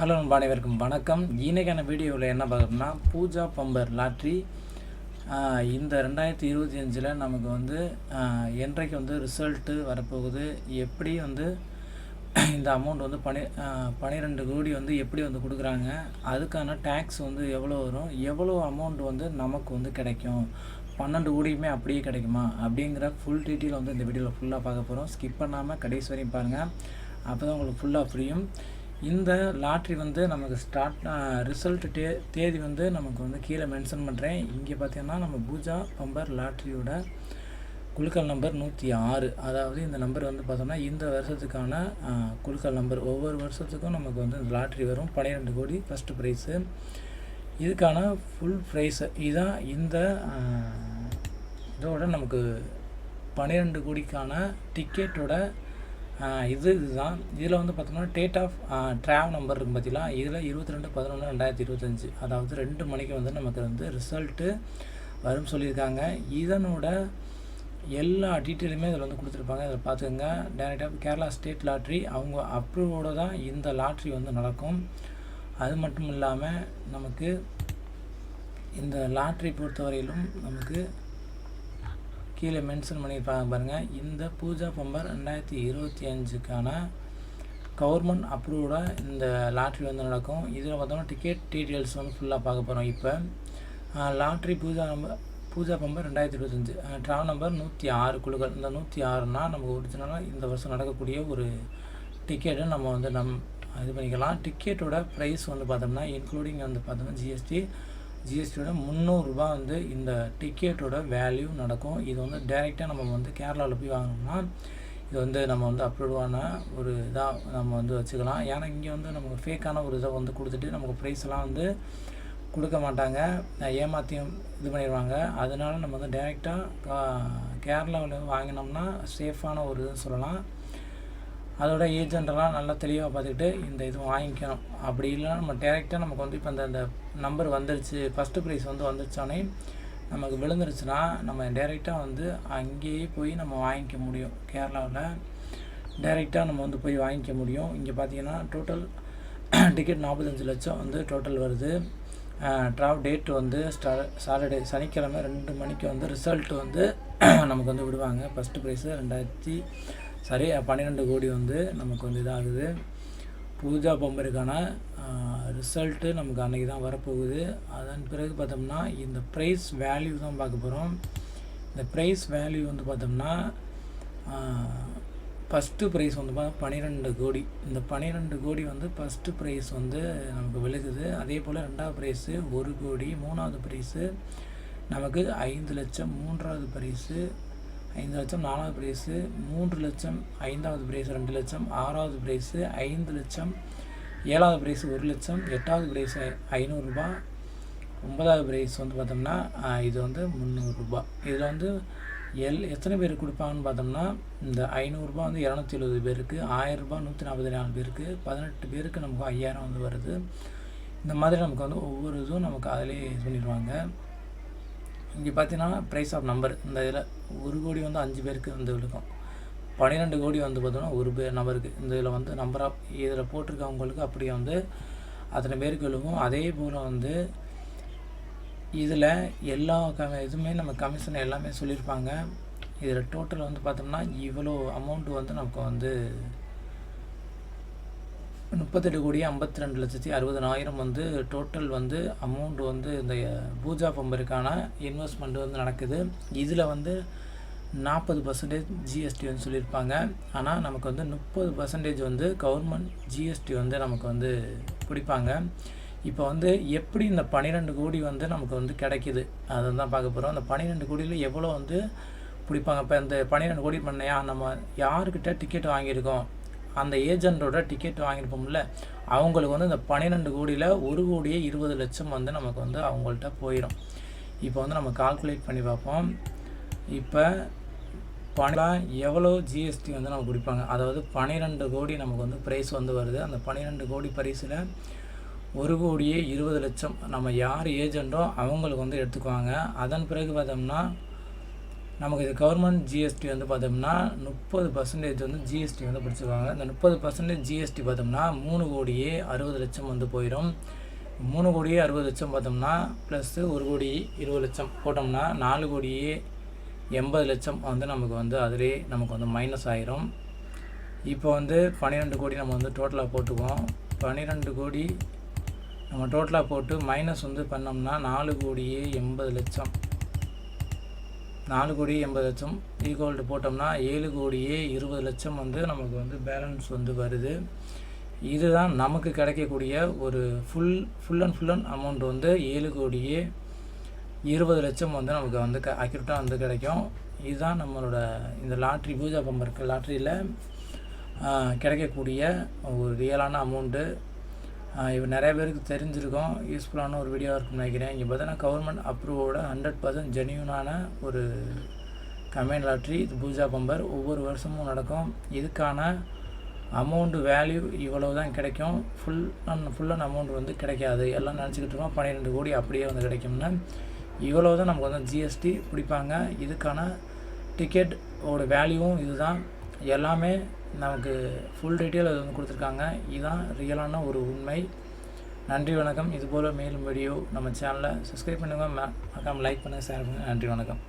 Hello நண்பா அனைவருக்கும் வணக்கம். இன்னைக்கான வீடியோவில் என்ன பார்க்குறோம்னா பூஜா பம்பர் லாட்ரி. இந்த ரெண்டாயிரத்தி இருபத்தி அஞ்சில் நமக்கு வந்து என்றைக்கு வந்து ரிசல்ட்டு வரப்போகுது எப்படி வந்து இந்த அமௌண்ட் வந்து பனி பன்னிரெண்டு கோடி வந்து எப்படி வந்து கொடுக்குறாங்க அதுக்கான டேக்ஸ் வந்து எவ்வளோ வரும் எவ்வளோ அமௌண்ட் வந்து நமக்கு வந்து கிடைக்கும் பன்னெண்டு கோடியுமே அப்படியே கிடைக்குமா அப்படிங்கிற ஃபுல் டீட்டெயில் வந்து இந்த வீடியோவில் ஃபுல்லாக பார்க்க போகிறோம் ஸ்கிப் பண்ணாமல் கடைசி வரையும் பாருங்கள் அப்போ தான் உங்களுக்கு ஃபுல்லாக புரியும். இந்த லாட்ரி வந்து நமக்கு ஸ்டார்ட் ரிசல்ட் டே தேதி வந்து நமக்கு வந்து கீழே மென்ஷன் பண்ணுறேன் இங்கே பார்த்தீங்கன்னா நம்ம பூஜா பம்பர் லாட்ரியோட குழுக்கள் நம்பர் நூற்றி ஆறு. அதாவது இந்த நம்பர் வந்து பார்த்தோம்னா இந்த வருஷத்துக்கான குழுக்கள் நம்பர் ஒவ்வொரு வருஷத்துக்கும் நமக்கு வந்து இந்த லாட்ரி வரும். பன்னிரெண்டு கோடி ஃபஸ்ட்டு ப்ரைஸு இதுக்கான ஃபுல் ப்ரைஸு இதுதான் இந்த இதோட நமக்கு பன்னிரெண்டு கோடிக்கான டிக்கெட்டோட இது இதுதான். இதில் வந்து பார்த்தோம்னா டேட் ஆஃப் ட்ராவ் நம்பர் இருக்கும் பார்த்தீங்களா இதில் இருபத்தி ரெண்டு பதினொன்று ரெண்டாயிரத்தி இருபத்தஞ்சி. அதாவது ரெண்டு மணிக்கு வந்து நமக்கு வந்து ரிசல்ட்டு வரும் சொல்லியிருக்காங்க. இதனோட எல்லா டீட்டெயிலுமே இதில் வந்து கொடுத்துருப்பாங்க. இதில் பார்த்துக்கோங்க டேரெக்டாக கேரளா ஸ்டேட் லாட்ரி அவங்க அப்ரூவோடு தான் இந்த லாட்ரி வந்து நடக்கும். அது மட்டும் இல்லாமல் நமக்கு இந்த லாட்ரி பொறுத்தவரையிலும் நமக்கு கீழே மென்ஷன் பண்ணியிருப்பாங்க பாருங்கள் இந்த பூஜா பம்பர் ரெண்டாயிரத்தி இருபத்தி அஞ்சுக்கான கவர்மெண்ட் அப்ரூவ்டாக இந்த லாட்ரி வந்து நடக்கும். இதில் பார்த்தோம்னா டிக்கெட் டீட்டெயில்ஸ் வந்து ஃபுல்லாக பார்க்க போகிறோம் இப்போ. Lottery Pooja number Pooja bumper ரெண்டாயிரத்தி இருபத்தஞ்சு ட்ராவல் நம்பர் நூற்றி ஆறு குழுக்கள். இந்த நூற்றி ஆறுனா நமக்கு ஒரிஜினலாக இந்த வருஷம் நடக்கக்கூடிய ஒரு டிக்கெட்டை நம்ம வந்து நம் இது பண்ணிக்கலாம். டிக்கெட்டோட ப்ரைஸ் வந்து பார்த்தோம்னா இன்க்ளூடிங் வந்து பார்த்தோம்னா ஜிஎஸ்டி ஜிஎஸ்டியோட முந்நூறுரூபா வந்து இந்த டிக்கெட்டோட வேல்யூ நடக்கும். இது வந்து டைரெக்டாக நம்ம வந்து கேரளாவில் போய் வாங்கினோம்னா இது வந்து நம்ம வந்து அப்ரூவான ஒரு இதாக நம்ம வந்து வச்சுக்கலாம். ஏன்னா இங்கே வந்து நமக்கு ஃபேக்கான ஒரு இதை வந்து கொடுத்துட்டு நமக்கு ப்ரைஸ்லாம் வந்து கொடுக்க மாட்டாங்க. ஏமாற்றியும் இது பண்ணிடுவாங்க அதனால நம்ம வந்து டைரெக்டாக கேரளாவில் வாங்கினோம்னா சேஃபான ஒரு இதுன்னு சொல்லலாம். அதோட ஏஜென்ட்டெல்லாம் நல்லா தெளிவாக பார்த்துக்கிட்டு இந்த இது வாங்கிக்கணும். அப்படி இல்லைன்னா நம்ம டேரெக்டாக நமக்கு வந்து இப்போ அந்த அந்த நம்பர் வந்துருச்சு. ஃபஸ்ட்டு ப்ரைஸ் வந்து வந்துருச்சானே நமக்கு விழுந்துருச்சுன்னா நம்ம டேரெக்டாக வந்து அங்கேயே போய் நம்ம வாங்கிக்க முடியும். கேரளாவில் டேரெக்டாக நம்ம வந்து போய் வாங்கிக்க முடியும். இங்கே பார்த்தீங்கன்னா டோட்டல் டிக்கெட் நாற்பத்தஞ்சு லட்சம் வந்து டோட்டல் வருது. ட்ராவ் டேட் வந்து ஸ்டா சாட்டர்டே சனிக்கிழமை ரெண்டு மணிக்கு வந்து ரிசல்ட் வந்து நமக்கு வந்து விடுவாங்க. ஃபஸ்ட்டு ப்ரைஸு ரெண்டாயிரத்தி சரி பன்னிரெண்டு கோடி வந்து நமக்கு வந்து இதாகுது. பூஜா பம்பருக்கான ரிசல்ட்டு நமக்கு அன்றைக்கி தான் வரப்போகுது. அதன் பிறகு பார்த்தோம்னா இந்த ப்ரைஸ் வேல்யூ தான் பார்க்க போகிறோம் இந்த ப்ரைஸ் வேல்யூ வந்து பார்த்தோம்னா ஃபஸ்ட்டு ப்ரைஸ் வந்து பார்த்தா பன்னிரெண்டு கோடி. இந்த பன்னிரெண்டு கோடி வந்து ஃபஸ்ட்டு ப்ரைஸ் வந்து நமக்கு விழுகுது. அதே போல் ரெண்டாவது ப்ரைஸு ஒரு கோடி மூணாவது ப்ரைஸு நமக்கு ஐந்து லட்சம் மூன்றாவது ப்ரைஸு ஐந்து லட்சம் நாலாவது ப்ரைஸு மூன்று லட்சம் ஐந்தாவது ப்ரைஸ் ரெண்டு லட்சம் ஆறாவது ப்ரைஸு ஐந்து லட்சம் ஏழாவது ப்ரைஸ் ஒரு லட்சம் எட்டாவது ப்ரைஸ் ஐநூறுரூபா ஒன்பதாவது ப்ரைஸ் வந்து பார்த்தோம்னா இது வந்து முந்நூறுரூபா இதில் வந்து எல் எத்தனை பேர் கொடுப்பாங்கன்னு பார்த்தோம்னா இந்த ஐநூறுரூபா வந்து இரநூத்தி எழுபது பேருக்கு ஆயிரரூபா நூற்றி நாற்பத்தி நாலு பேருக்கு பதினெட்டு பேருக்கு நமக்கு ஐயாயிரம் வந்து வருது. இந்த மாதிரி நமக்கு வந்து ஒவ்வொரு இதுவும் நமக்கு அதிலே இது பண்ணிடுவாங்க. இங்கே பார்த்தீங்கன்னா ப்ரைஸ் ஆஃப் நம்பர் இந்த இதில் ஒரு கோடி வந்து அஞ்சு பேருக்கு வந்து விழுக்கும் பன்னிரெண்டு கோடி வந்து பார்த்தோம்னா ஒரு பேர் நபருக்கு இந்த இதில் வந்து நம்பர் ஆஃப் இதில் போட்டிருக்கவங்களுக்கு அப்படியே வந்து அத்தனை பேருக்கு விழுகும் அதே போல் வந்து இதில் எல்லா க இதுவுமே நம்ம கமிஷன் எல்லாமே சொல்லியிருப்பாங்க. இதில் டோட்டல் வந்து பார்த்தோம்னா இவ்வளோ அமௌண்ட்டு வந்து நமக்கு வந்து முப்பத்தெட்டு கோடி ஐம்பத்தி ரெண்டு லட்சத்தி அறுபதனாயிரம் வந்து டோட்டல் வந்து அமௌண்ட் வந்து இந்த பூஜா பம்பருக்கான இன்வெஸ்ட்மெண்ட் வந்து நடக்குது. இதில் வந்து நாற்பது பர்சன்டேஜ் ஜிஎஸ்டி வந்து சொல்லியிருப்பாங்க. ஆனால் நமக்கு வந்து முப்பது பர்சன்டேஜ் வந்து கவர்மெண்ட் ஜிஎஸ்டி வந்து நமக்கு வந்து பிடிப்பாங்க. இப்போ வந்து எப்படி இந்த பன்னிரெண்டு கோடி வந்து நமக்கு வந்து கிடைக்கிது? அதை தான் பார்க்க போகிறோம் அந்த பன்னிரெண்டு கோடியில் எவ்வளோ வந்து பிடிப்பாங்க? இப்போ இந்த பன்னிரெண்டு கோடி பண்ணையா? நம்ம யாருக்கிட்ட டிக்கெட் வாங்கியிருக்கோம்? அந்த ஏஜென்ட்டோட டிக்கெட் வாங்கியிருப்போம்ல அவங்களுக்கு வந்து இந்த பன்னிரெண்டு கோடியில் ஒரு கோடியே இருபது லட்சம் வந்து நமக்கு வந்து அவங்கள்ட்ட போயிடும் இப்போ வந்து நம்ம கால்குலேட் பண்ணி பார்ப்போம். இப்போ பணம் எவ்வளோ ஜிஎஸ்டி வந்து நமக்கு கொடுப்பாங்க? அதாவது பன்னிரெண்டு கோடி நமக்கு வந்து ப்ரைஸ் வந்து வருது. அந்த பன்னிரெண்டு கோடி பரிசில் ஒரு கோடியே இருபது லட்சம் நம்ம யார் ஏஜென்ட்டோ அவங்களுக்கு வந்து எடுத்துக்குவாங்க. அதன் பிறகு பார்த்தோம்னா நமக்கு இது கவர்மெண்ட் ஜிஎஸ்டி வந்து பார்த்தோம்னா முப்பது பர்சன்டேஜ் வந்து ஜிஎஸ்டி வந்து பிடிச்சிருக்காங்க. இந்த முப்பது பர்சன்டேஜ் ஜிஎஸ்டி பார்த்தோம்னா மூணு கோடியே அறுபது லட்சம் வந்து போயிடும் மூணு கோடியே அறுபது லட்சம் பார்த்தோம்னா ப்ளஸ்ஸு ஒரு கோடி இருபது லட்சம் போட்டோம்னா நாலு கோடியே எண்பது லட்சம் வந்து நமக்கு வந்து அதிலே நமக்கு வந்து மைனஸ் ஆயிரும். இப்போ வந்து பன்னிரெண்டு கோடி நம்ம வந்து டோட்டலாக போட்டுக்குவோம். பன்னிரெண்டு கோடி நம்ம டோட்டலாக போட்டு மைனஸ் வந்து பண்ணோம்னா நாலு கோடியே எண்பது லட்சம். நாலு கோடி எண்பது லட்சம் e ஈக்குவல்டு போட்டோம்னா ஏழு கோடியே இருபது லட்சம் வந்து நமக்கு வந்து பேலன்ஸ் வந்து வருது. இதுதான் நமக்கு கிடைக்கக்கூடிய ஒரு full full and full and amount வந்து ஏழு கோடியே இருபது லட்சம் வந்து நமக்கு வந்து க அக்யூரேட்டாக வந்து கிடைக்கும். இதுதான் நம்மளோட இந்த லாட்ரி பூஜா பம்பருக்கு லாட்ரியில் கிடைக்கக்கூடிய ஒரு ரியலான அமௌண்ட்டு இப்போ நிறைய பேருக்கு தெரிஞ்சிருக்கும். யூஸ்ஃபுல்லான ஒரு வீடியோவாக இருக்கும்னு நினைக்கிறேன். இங்கே பார்த்தீங்கன்னா கவர்மெண்ட் அப்ரூவோட ஹண்ட்ரட் பர்சன்ட் ஜென்யூனான ஒரு கமெண்ட் லாட்ரி இது பூஜா பம்பர். ஒவ்வொரு வருஷமும் நடக்கும். இதுக்கான அமௌண்ட்டு வேல்யூ இவ்வளவு தான் கிடைக்கும். Full and full and amount வந்து கிடைக்காது. எல்லாம் நினச்சிக்கிட்டு இருக்கோம். பன்னிரெண்டு கோடி அப்படியே வந்து கிடைக்கும்னு. இவ்வளோ தான் நமக்கு வந்து ஜிஎஸ்டி பிடிப்பாங்க. இதுக்கான டிக்கெட் ஓட வேல்யூவும் இதுதான். எல்லாமே நமக்கு ஃபுல் டீட்டெயில் அது வந்து கொடுத்துருக்காங்க. இதுதான் ரியலான ஒரு உண்மை. நன்றி வணக்கம். இதுபோல் மேலும் வீடியோ நம்ம சேனலை சப்ஸ்கிரைப் பண்ணுங்கள் மறக்காமல் லைக் பண்ணுங்கள் ஷேர் பண்ணுங்கள் நன்றி வணக்கம்.